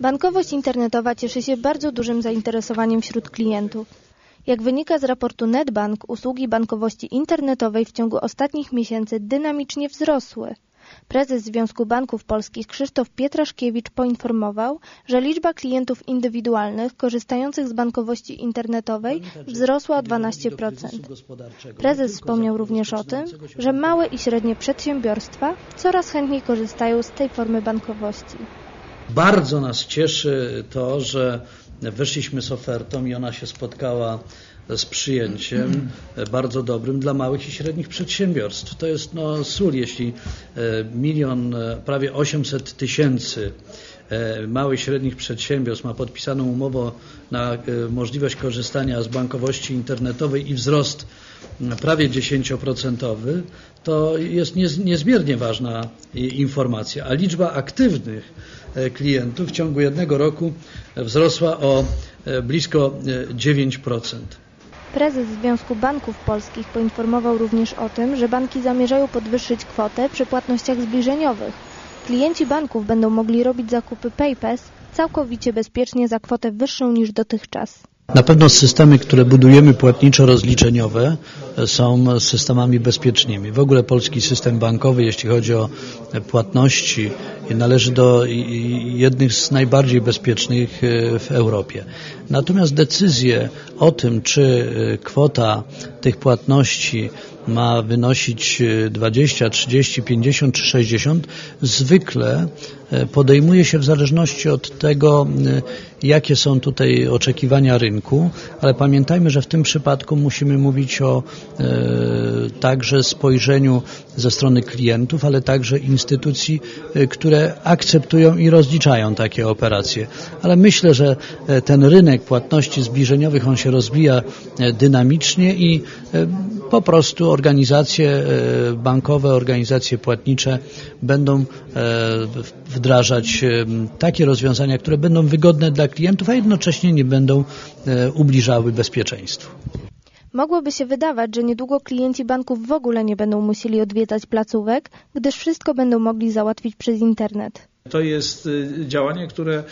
Bankowość internetowa cieszy się bardzo dużym zainteresowaniem wśród klientów. Jak wynika z raportu Netbank, usługi bankowości internetowej w ciągu ostatnich miesięcy dynamicznie wzrosły. Prezes Związku Banków Polskich Krzysztof Pietraszkiewicz poinformował, że liczba klientów indywidualnych korzystających z bankowości internetowej wzrosła o 12%. Prezes wspomniał również o tym, że małe i średnie przedsiębiorstwa coraz chętniej korzystają z tej formy bankowości. Bardzo nas cieszy to, że weszliśmy z ofertą i ona się spotkała z przyjęciem bardzo dobrym dla małych i średnich przedsiębiorstw. To jest no, sól, jeśli e, milion, e, prawie 800 tysięcy e, małych i średnich przedsiębiorstw ma podpisaną umowę na możliwość korzystania z bankowości internetowej i wzrost prawie 10%, to jest niezmiernie ważna informacja. A liczba aktywnych klientów w ciągu jednego roku wzrosła o blisko 9%. Prezes Związku Banków Polskich poinformował również o tym, że banki zamierzają podwyższyć kwotę przy płatnościach zbliżeniowych. Klienci banków będą mogli robić zakupy PayPass całkowicie bezpiecznie za kwotę wyższą niż dotychczas. Na pewno systemy, które budujemy płatniczo-rozliczeniowe są systemami bezpiecznymi. W ogóle polski system bankowy, jeśli chodzi o płatności, należy do jednych z najbardziej bezpiecznych e, w Europie. Natomiast decyzje o tym, czy e, kwota tych płatności ma wynosić 20, 30, 50 czy 60, zwykle e, podejmuje się w zależności od tego, jakie są tutaj oczekiwania rynku, ale pamiętajmy, że w tym przypadku musimy mówić o także spojrzeniu ze strony klientów, ale także instytucji, e, które akceptują i rozliczają takie operacje. Ale myślę, że e, ten rynek płatności zbliżeniowych, on się rozwija dynamicznie i po prostu organizacje bankowe, organizacje płatnicze będą wdrażać takie rozwiązania, które będą wygodne dla klientów, a jednocześnie nie będą ubliżały bezpieczeństwu. Mogłoby się wydawać, że niedługo klienci banków w ogóle nie będą musieli odwiedzać placówek, gdyż wszystko będą mogli załatwić przez internet. To jest y, działanie, które y,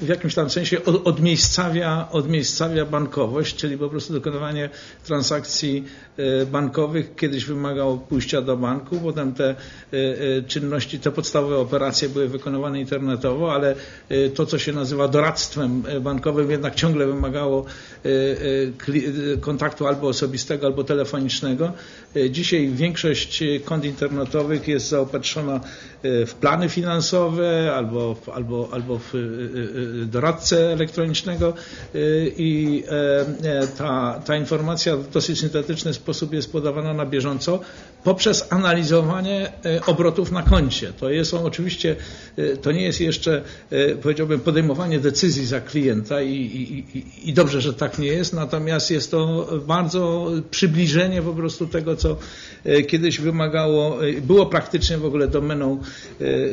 w jakimś tam sensie odmiejscawia, odmiejscawia bankowość, czyli po prostu dokonywanie transakcji y, bankowych. Kiedyś wymagało pójścia do banku, potem te czynności, te podstawowe operacje były wykonywane internetowo, ale to, co się nazywa doradztwem bankowym, jednak ciągle wymagało kontaktu albo osobistego, albo telefonicznego. Dzisiaj większość kont internetowych jest zaopatrzona w plany finansowe albo, albo, albo w y, y, y, doradcę elektronicznego i e, ta, ta informacja w dosyć syntetyczny sposób jest podawana na bieżąco poprzez analizowanie e, obrotów na koncie. To jest oczywiście, e, to nie jest jeszcze powiedziałbym podejmowanie decyzji za klienta i, i, i dobrze, że tak nie jest, natomiast jest to bardzo przybliżenie po prostu tego, co kiedyś wymagało, było praktycznie w ogóle domeną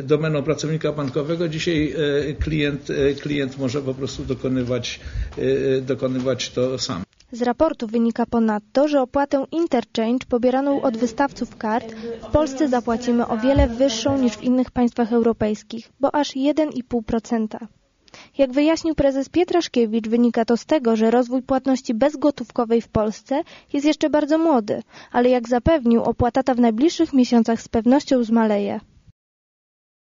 domeną pracownika bankowego. Dzisiaj e, klient, e, klient może po prostu dokonywać, e, dokonywać to sam. Z raportu wynika ponadto, że opłatę interchange pobieraną od wystawców kart w Polsce zapłacimy o wiele wyższą niż w innych państwach europejskich, bo aż 1,5%. Jak wyjaśnił prezes Pietraszkiewicz, wynika to z tego, że rozwój płatności bezgotówkowej w Polsce jest jeszcze bardzo młody, ale jak zapewnił, opłata ta w najbliższych miesiącach z pewnością zmaleje.